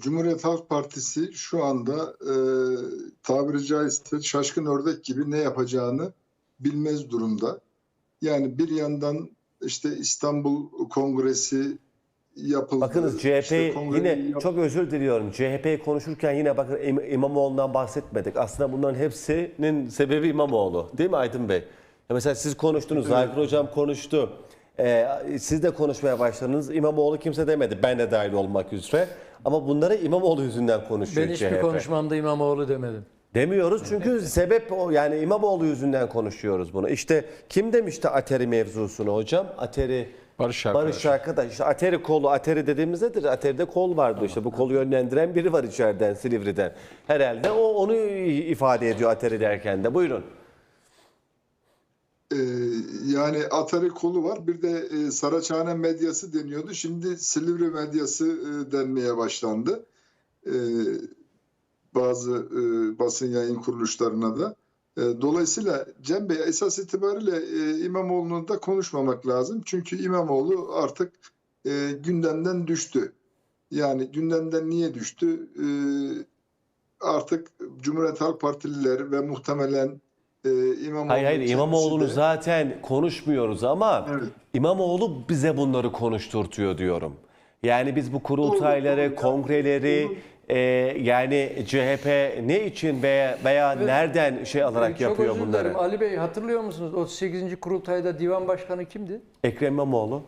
Cumhuriyet Halk Partisi şu anda e, tabiri caizse şaşkın ördek gibi ne yapacağını bilmez durumda. Yani bir yandan işte İstanbul Kongresi yapıldı. Bakınız CHP İşte yine yap- çok özür diliyorum. CHP'yi konuşurken yine bakın İm- İmamoğlu'ndan bahsetmedik. Aslında bunların hepsinin sebebi İmamoğlu. Değil mi Aydın Bey? Ya mesela siz konuştunuz, Zaykır Hocam konuştu. Ee, siz de konuşmaya başladınız. İmamoğlu kimse demedi. Ben de dahil olmak üzere. Ama bunları İmamoğlu yüzünden konuşuyor Ben hiçbir CHP. konuşmamda İmamoğlu demedim. Demiyoruz çünkü sebep o yani İmamoğlu yüzünden konuşuyoruz bunu. İşte kim demişti Ateri mevzusunu hocam? Ateri Barış Barış arkadaş. arkadaş. İşte Ateri kolu, Ateri dediğimiz nedir? Ateri'de kol vardı işte. Bu kolu yönlendiren biri var içeriden, Silivri'den. Herhalde o onu ifade ediyor Ateri derken de. Buyurun. Ee, yani Atari kolu var. Bir de e, Saraçhane medyası deniyordu. Şimdi Silivri medyası e, denmeye başlandı. E, bazı e, basın yayın kuruluşlarına da. E, dolayısıyla Cem Bey esas itibariyle e, İmamoğlu'nu da konuşmamak lazım. Çünkü İmamoğlu artık e, gündemden düştü. Yani gündemden niye düştü? E, artık Cumhuriyet Halk Partililer ve muhtemelen e, İmamoğlu Hayır hayır İmamoğlu'nu de- zaten konuşmuyoruz ama Evet. İmamoğlu bize bunları konuşturtuyor diyorum. Yani biz bu kurultayları, Doğru, doğru. kongreleri e, yani CHP ne için veya, veya nereden şey alarak Çok yapıyor özür bunları? dilerim. Ali Bey hatırlıyor musunuz? 38. kurultayda divan başkanı kimdi? Ekrem İmamoğlu.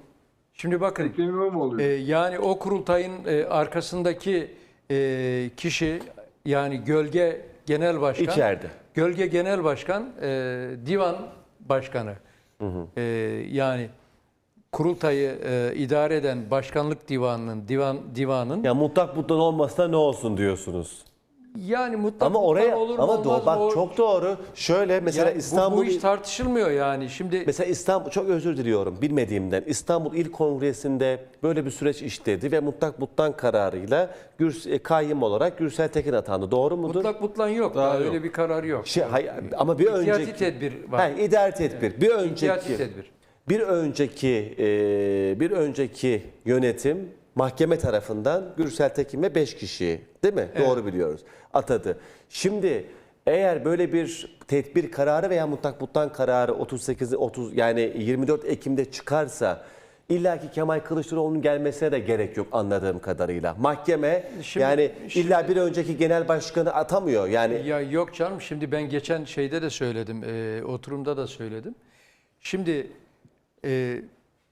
Şimdi bakın Ekrem İmamoğlu. e, yani o kurultayın e, arkasındaki e, kişi yani gölge genel başkan. İçeride. Gölge genel başkan e, divan başkanı. E, yani kurultayı e, idare eden başkanlık divanının divan divanın Ya mutlak mutlak olmasa ne olsun diyorsunuz. Yani mutlak Ama oraya olur mu ama olmaz do- mı? bak O- çok doğru. Şöyle mesela Yani bu- İstanbul bu, iş tartışılmıyor yani. Şimdi Mesela İstanbul çok özür diliyorum bilmediğimden. İstanbul İl Kongresi'nde böyle bir süreç işledi ve mutlak mutlan kararıyla Gürs e, kayyım olarak Gürsel Tekin atandı. Doğru mudur? mutlak mutlan yok. Daha, yok. öyle bir karar yok. Şey, hayır, ama bir İhtiyati önceki tedbir var. Ha, idari tedbir. Bir İhtiyati önceki tedbir. bir önceki e, bir önceki yönetim mahkeme tarafından Gürsel Tekin ve 5 kişi değil mi? Doğru biliyoruz. Atadı. Şimdi eğer böyle bir tedbir kararı veya mutlak mutlan kararı 38 30 yani 24 Ekim'de çıkarsa illaki Kemal Kılıçdaroğlu'nun gelmesine de gerek yok anladığım kadarıyla. Mahkeme Şimdi- yani illa bir önceki genel başkanı atamıyor. Yani Ya yok canım şimdi ben geçen şeyde de söyledim, e, oturumda da söyledim. Şimdi e,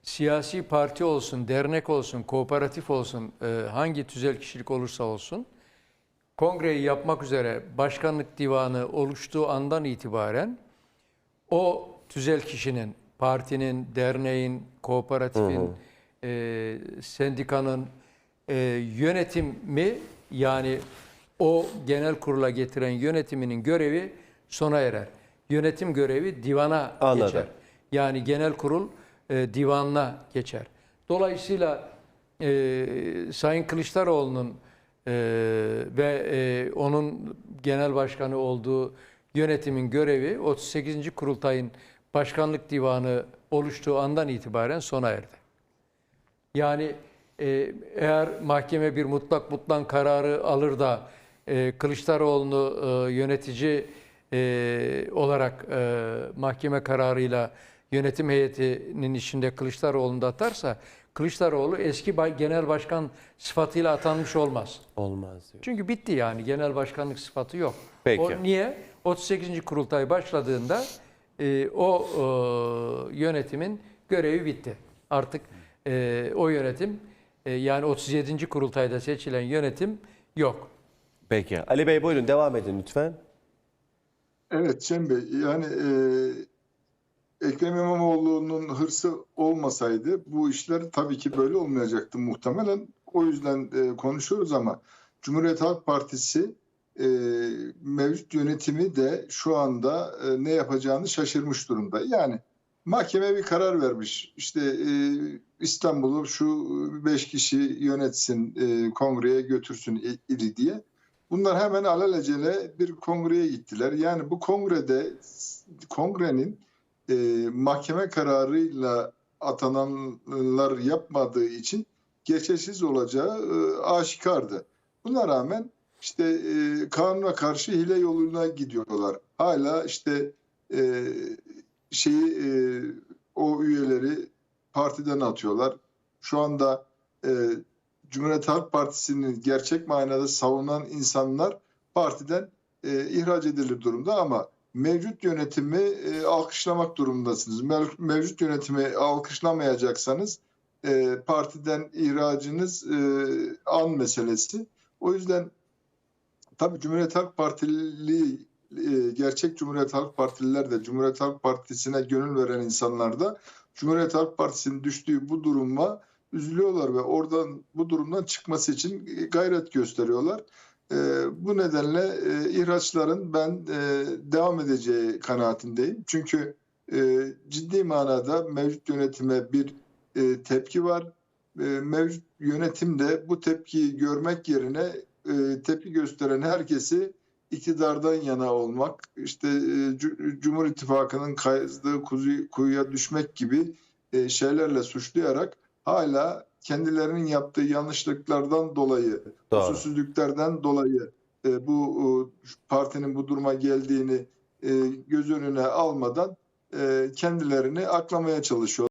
siyasi parti olsun, dernek olsun, kooperatif olsun, e, hangi tüzel kişilik olursa olsun, kongreyi yapmak üzere başkanlık divanı oluştuğu andan itibaren o tüzel kişinin, partinin, derneğin, kooperatifin, e, sendikanın e, yönetimi yani o genel kurula getiren yönetiminin görevi sona erer. Yönetim görevi divana Anladım. geçer. Yani genel kurul e, divanına geçer. Dolayısıyla e, Sayın Kılıçdaroğlu'nun e, ve e, onun genel başkanı olduğu yönetimin görevi 38. kurultayın başkanlık divanı oluştuğu andan itibaren sona erdi. Yani e, eğer mahkeme bir mutlak mutlan kararı alır da e, Kılıçdaroğlu'nu e, yönetici e, olarak e, mahkeme kararıyla yönetim heyetinin içinde Kılıçdaroğlu'nu da atarsa Kılıçdaroğlu eski genel başkan sıfatıyla atanmış olmaz. olmaz diyor. Çünkü bitti yani genel başkanlık sıfatı yok. Peki. O niye? 38. kurultay başladığında e, o e, yönetimin görevi bitti. Artık e, o yönetim e, yani 37. kurultayda seçilen yönetim yok. Peki. Ali Bey buyurun devam edin lütfen. Evet Cem Bey yani e, Ekrem İmamoğlu'nun hırsı olmasaydı bu işler tabii ki böyle olmayacaktı muhtemelen. O yüzden e, konuşuyoruz ama Cumhuriyet Halk Partisi e, mevcut yönetimi de şu anda e, ne yapacağını şaşırmış durumda. Yani mahkeme bir karar vermiş. İşte e, İstanbul'u şu beş kişi yönetsin, e, kongreye götürsün il- ili diye. Bunlar hemen alelacele bir kongreye gittiler. Yani bu kongrede kongrenin e, mahkeme kararıyla atananlar yapmadığı için geçersiz olacağı e, aşikardı. Buna rağmen işte e, kanuna karşı hile yoluna gidiyorlar. Hala işte e, şeyi e, o üyeleri partiden atıyorlar. Şu anda e, Cumhuriyet Halk Partisi'nin gerçek manada savunan insanlar partiden e, ihraç edilir durumda ama mevcut yönetimi e, alkışlamak durumundasınız. Mev- Mevcut yönetimi alkışlamayacaksanız e, partiden ihracınız e, an meselesi. O yüzden tabii Cumhuriyet Halk Partili e, gerçek Cumhuriyet Halk Partililer de Cumhuriyet Halk Partisi'ne gönül veren insanlar da Cumhuriyet Halk Partisi'nin düştüğü bu duruma üzülüyorlar ve oradan bu durumdan çıkması için gayret gösteriyorlar. E, bu nedenle e, ihraçların ben e, devam edeceği kanaatindeyim. Çünkü e, ciddi manada mevcut yönetime bir e, tepki var. E, mevcut yönetim de bu tepkiyi görmek yerine e, tepki gösteren herkesi iktidardan yana olmak, işte e, Cu- Cumhur İttifakı'nın kazdığı kuyuya düşmek gibi e, şeylerle suçlayarak hala kendilerinin yaptığı yanlışlıklardan dolayı, Doğru. usulsüzlüklerden dolayı e, bu e, partinin bu duruma geldiğini e, göz önüne almadan e, kendilerini aklamaya çalışıyor.